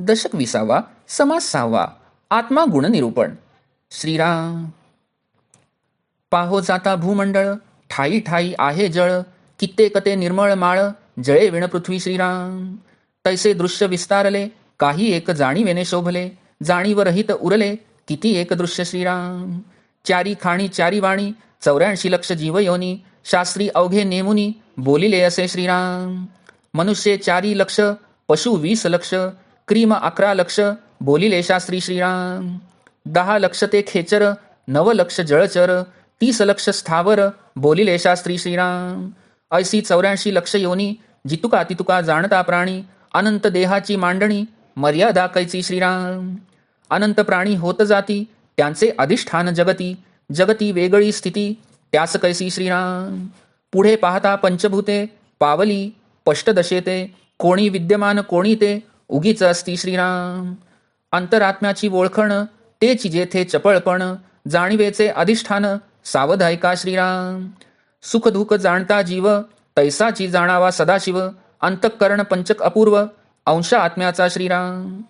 दशक विसावा समास सहावा आत्मा गुण निरूपण. श्रीराम. पाहो जाता भूमंडळ ठाई ठाई आहे जळ कित्येक ते निर्मळ माळ जळे विण पृथ्वी श्रीराम. तैसे दृश्य विस्तारले काही एक जाणीवेने शोभले जाणीव रहित उरले किती एक दृश्य श्रीराम. चारी खाणी चारी वाणी चौऱ्याऐंशी लक्ष जीवयोनी शास्त्री अवघे नेमुनी बोलिले असे श्रीराम. मनुष्य चारी लक्ष पशु वीस लक्ष क्रीम अकरा लक्ष बोलिले शास्त्री श्रीराम. दहा लक्ष ते खेचर नव लक्ष जळचर तीस लक्ष स्थावर बोलिले शास्त्री श्रीराम. ऐसी चौऱ्याऐंशी लक्ष योनी जितुका तितुका जाणता प्राणी अनंत देहाची मांडणी मर्यादा कैची श्रीराम. अनंत प्राणी होत जाती त्यांचे अधिष्ठान जगती जगती वेगळी स्थिती त्यास कैसी श्रीराम. पुढे पाहता पंचभूते पावली पष्टदशेते कोणी विद्यमान कोणी ते उगीच असती श्रीराम. अंतरात्म्याची ओळखण तेच जेथे चपळपण जाणीवेचे अधिष्ठान सावध ऐका श्रीराम? सुख दुःख जाणता जीव तैसाची जाणावा सदाशिव अंतःकरण पंचक अपूर्व अंश आत्म्याचा श्रीराम.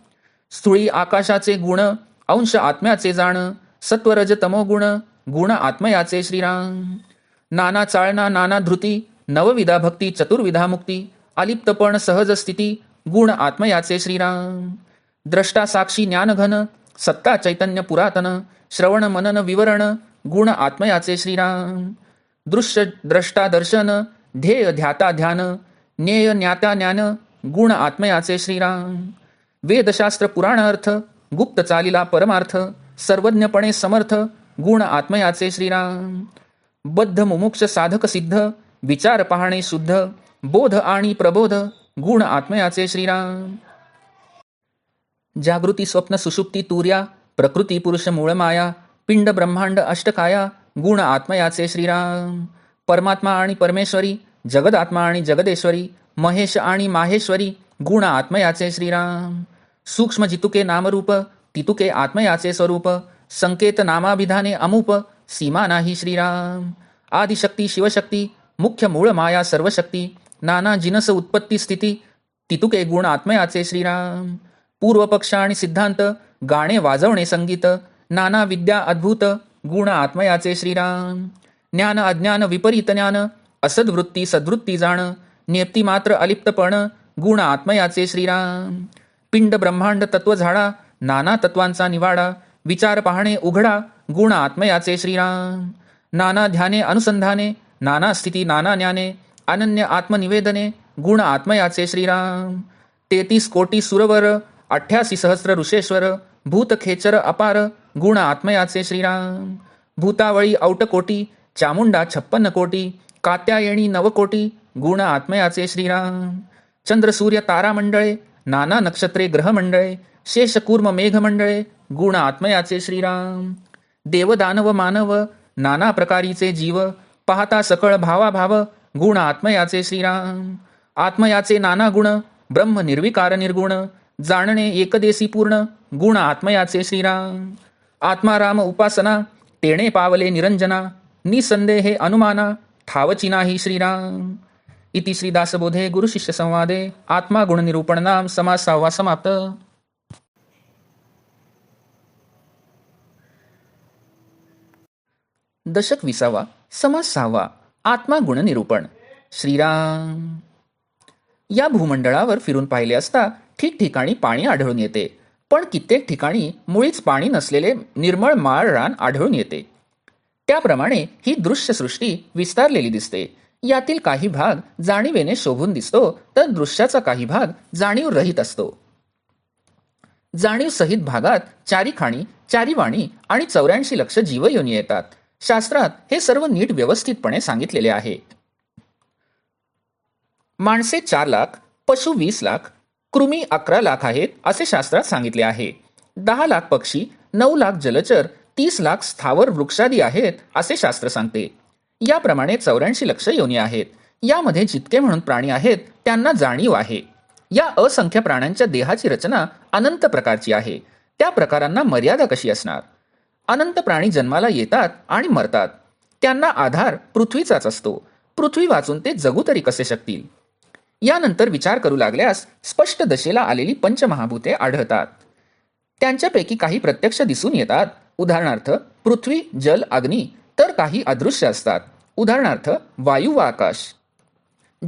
स्थूळी आकाशाचे गुण अंश आत्म्याचे जाण सत्वरज तमो गुण गुण आत्मयाचे श्रीराम. नाना चाळणा नाना धृती नवविधा भक्ती चतुर्विधा मुक्ती अलिप्तपण सहज स्थिती गुण आत्मयाचे श्रीराम. द्रष्टा साक्षी ज्ञानघन सत्ता चैतन्य पुरातन श्रवण मनन विवरण गुण आत्मयाचे श्रीराम. दृश्य द्रष्टा दर्शन ध्येय ध्याता ध्यान ज्ञेय ज्ञाता ज्ञान गुण आत्मयाचे श्रीराम. वेदशास्त्र पुराण अर्थ गुप्त चालीला परमार्थ सर्वज्ञपणे समर्थ गुण आत्मयाचे श्रीराम. बद्ध मुमुक्ष साधक सिद्ध विचार पाहणे शुद्ध बोध आणि प्रबोध गुण आत्मयाचे श्रीराम. जागृती स्वप्न सुषुप्ती तुर्या प्रकृती पुरुष मूळ माया पिंड ब्रह्मांड अष्टकाया गुण आत्मयाचे श्रीराम. परमात्मा आणि परमेश्वरी जगदात्मा आणि जगदेश्वरी महेश आणि माहेश्वरी गुण आत्मयाचे श्रीराम. सूक्ष्म जितुके नामरूप तितुके आत्मयाचे स्वरूप संकेत नामाभिधाने अमुप सीमा नाही श्रीराम. आदिशक्ती शिवशक्ती मुख्य मूळ माया सर्वशक्ती नाना जिनस उत्पत्ती स्थिती तितुके गुण आत्मयाचे श्रीराम. पूर्वपक्ष आणि सिद्धांत गाणे वाजवणे संगीत नाना विद्या अद्भुत गुण आत्मयाचे श्रीराम. ज्ञान अज्ञान विपरीत ज्ञान असद्वृत्ती सद्वृत्ती जाण नेप्ती मात्र अलिप्तपण गुण आत्मयाचे श्रीराम. पिंड ब्रह्मांड तत्व झाडा नाना तत्वांचा निवाडा विचार पाहणे उघडा गुण आत्मयाचे श्रीराम. नाना ध्याने अनुसंधाने नाना स्थिती नाना ज्ञाने अनन्य आत्मनिवेदने गुण आत्मयाचे श्रीराम. तेतीस कोटी सुरवर अठ्ठ्यासी सहस्र ऋषेश्वर भूतखेचर अपार गुण आत्मयाचे श्रीराम. भूतावळी औटकोटी चामुंडा छप्पन्न कोटी कात्यायणी नवकोटी गुण आत्मयाचे श्रीराम. चंद्र सूर्य तारामंडळे नाना नक्षत्रे ग्रहमंडळे शेषकूर्म मेघमंडळे गुण आत्मयाचे श्रीराम. देवदानव मानव नाना प्रकारीचे जीव पाहता सकळ भावाभाव गुण आत्मयाचे श्रीराम. आत्मयाचे नाना गुण ब्रह्म निर्विकार निर्गुण. जाणणे एकदेशी पूर्ण गुण आत्मयाचे श्रीराम. आत्माराम उपासना तेणे पावले निरंजना. निसंदेहे अनुमाना ठावची नाही श्रीराम. इति श्रीदासबोधे गुरुशिष्य संवादे. आत्मा गुण निरूपण नाम समास सहावा समाप्त. दशक विसावा समास सहावा. आत्मा निरूपण श्रीराम. या भूमंडळावर फिरून पाहिले असता ठिकठिकाणी पाणी आढळून येते. पण कित्येक ठिकाणी मुळीच पाणी नसलेले निर्मळ माळ रान आढळून येते. त्याप्रमाणे ही दृश्यसृष्टी विस्तारलेली दिसते. यातील काही भाग जाणीवेने शोभून दिसतो तर दृश्याचा काही भाग जाणीव रहित असतो. जाणीव सहित भागात चारी खाणी चारी वाणी आणि चौऱ्याऐंशी लक्ष जीवयोनी येतात. शास्त्रात हे सर्व नीट व्यवस्थितपणे सांगितलेले आहे. माणसे चार लाख पशु वीस लाख कृमी अकरा लाख आहेत असे शास्त्रात सांगितले आहे. दहा लाख पक्षी नऊ लाख जलचर तीस लाख स्थावर वृक्षादी आहेत असे शास्त्र सांगते. याप्रमाणे चौऱ्याऐंशी लक्ष योनी आहेत. यामध्ये जितके म्हणून प्राणी आहेत त्यांना जाणीव आहे. या असंख्य प्राण्यांच्या देहाची रचना अनंत प्रकारची आहे. त्या प्रकारांना मर्यादा कशी असणार? अनंत प्राणी जन्माला येतात आणि मरतात. त्यांना आधार पृथ्वीचाच असतो. पृथ्वी वाचून ते जगू तरी कसे शकतील? यानंतर विचार करू लागल्यास स्पष्ट दशेला आलेली पंचमहाभूते आढळतात. त्यांच्यापैकी काही प्रत्यक्ष दिसून येतात. उदाहरणार्थ पृथ्वी जल अग्नी तर काही अदृश्य असतात. उदाहरणार्थ वायू व आकाश.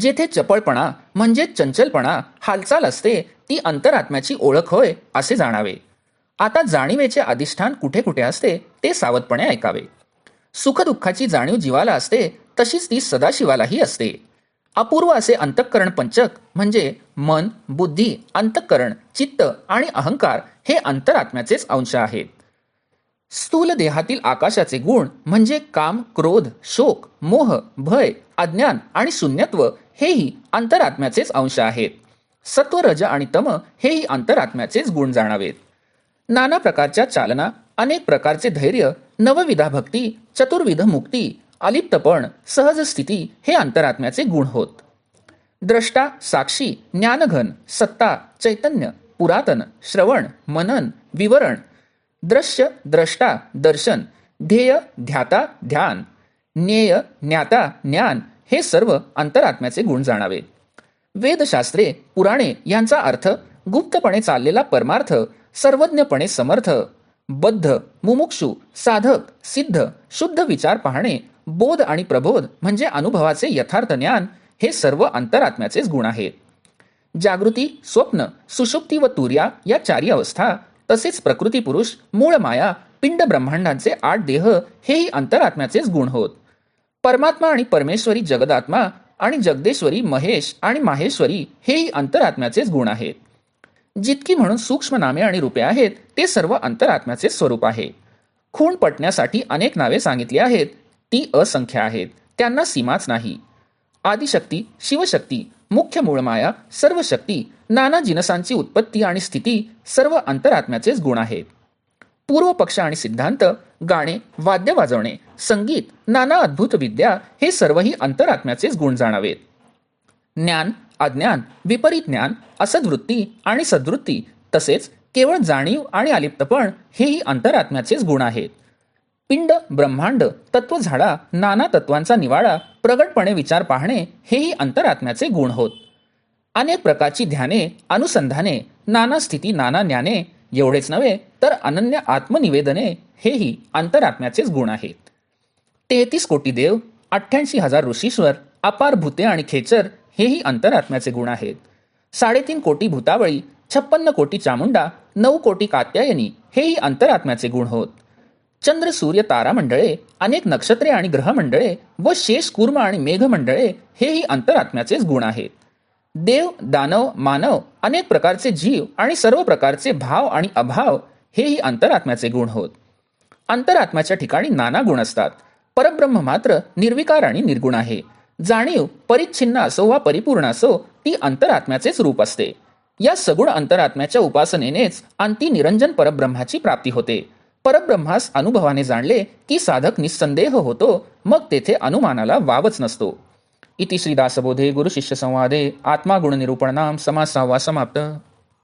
जेथे चपळपणा म्हणजे चंचलपणा हालचाल असते ती अंतरात्म्याची ओळख होय असे जाणावे. आता जाणीवेचे अधिष्ठान कुठे कुठे असते ते सावधपणे ऐकावे. सुखदुःखाची जाणीव जीवाला असते तशीच ती सदाशिवालाही असते. अपूर्व असे अंतःकरण पंचक म्हणजे मन बुद्धी अंतःकरण चित्त आणि अहंकार हे अंतरात्म्याचेच अंश आहेत. स्थूल देहातील आकाशाचे गुण म्हणजे काम क्रोध शोक मोह भय अज्ञान आणि शून्यत्व हेही अंतरात्म्याचेच अंश आहेत. सत्व रज आणि तम हेही अंतरात्म्याचेच गुण जाणावेत. नाना प्रकारच्या चालना अनेक प्रकारचे धैर्य नवविधा भक्ती चतुर्विध मुक्ती अलिप्तपण सहज स्थिती हे अंतरात्म्याचे गुण होत. द्रष्टा साक्षी ज्ञानघन सत्ता चैतन्य पुरातन श्रवण मनन विवरण दृश्य द्रष्टा दर्शन ध्येय ध्याता ध्यान ज्ञेय ज्ञाता ज्ञान हे सर्व अंतरात्म्याचे गुण जाणावे. वेदशास्त्रे पुराणे यांचा अर्थ गुप्तपणे चाललेला परमार्थ सर्वज्ञपणे समर्थ बद्ध मुमुक्षु साधक सिद्ध शुद्ध विचार पाहणे बोध आणि प्रबोध म्हणजे अनुभवाचे यथार्थ ज्ञान हे सर्व अंतरात्म्याचेच गुण आहेत. जागृती स्वप्न सुषुप्ती व तुर्या या चारी अवस्था तसेच प्रकृती पुरुष मूळ माया पिंड ब्रह्मांडांचे आठ देह हेही अंतरात्म्याचेच गुण होत. परमात्मा आणि परमेश्वरी जगदात्मा आणि जगदेश्वरी महेश आणि माहेश्वरी हेही अंतरात्म्याचेच गुण आहेत. जितकी म्हणून सूक्ष्म नामे आणि रूपे आहेत ते सर्व अंतरात्म्याचे स्वरूप आहे. खूण पटण्यासाठी अनेक नावे सांगितली आहेत ती असंख्य आहेत त्यांना सीमाच नाही. आदिशक्ती शिवशक्ती मुख्य मूळमाया सर्व शक्ती नाना जिनसांची उत्पत्ती आणि स्थिती सर्व अंतरात्म्याचेच गुण आहेत. पूर्व पक्ष आणि सिद्धांत गाणे वाद्य वाजवणे संगीत नाना अद्भुत विद्या हे सर्वही अंतरात्म्याचेच गुण जाणावेत. ज्ञान अज्ञान विपरीत ज्ञान असद्वृत्ती आणि सद्वृत्ती तसेच केवळ जाणीव आणि अलिप्तपण हेही अंतरात्म्याचेच गुण आहेत. पिंड ब्रह्मांड तत्व झाडा नाना तत्वांचा निवाडा प्रगटपणे विचार पाहणे हेही अंतरात्म्याचे गुण होत. अनेक प्रकारची ध्याने अनुसंधाने नाना स्थिती नाना ज्ञाने एवढेच नव्हे तर अनन्य आत्मनिवेदने हेही अंतरात्म्याचेच गुण आहेत. तेहतीस कोटी देव अठ्ठ्याऐंशी हजार ऋषीश्वर अपार भूते आणि खेचर हेही अंतरात्म्याचे गुण आहेत. साडेतीन कोटी भूतावळी छप्पन्न कोटी चामुंडा नऊ कोटी कात्यायनी हेही अंतरात्म्याचे गुण होत. चंद्र सूर्य तारामंडळे अनेक नक्षत्रे आणि ग्रहमंडळे व शेष कुर्म आणि मेघमंडळे हेही अंतरात्म्याचेच गुण आहेत. देव दानव मानव अनेक प्रकारचे जीव आणि सर्व प्रकारचे भाव आणि अभाव हेही अंतरात्म्याचे गुण होत. अंतरात्म्याच्या ठिकाणी नाना गुण असतात. परब्रह्म मात्र निर्विकार आणि निर्गुण आहे. जाणीव परिच्छिन्न असो वा परिपूर्ण असो ती अंतरात्म्याचेच रूप असते. या सगुण अंतरात्म्याच्या उपासनेनेच अंती निरंजन परब्रह्माची प्राप्ती होते. परब्रह्मास अनुभवाने जाणले की साधक निस्संदेह होतो मग तेथे अनुमानाला वावच नसतो. इति श्रीदासबोधे गुरुशिष्य संवादे आत्मा गुण निरूपण नाम समाप्त.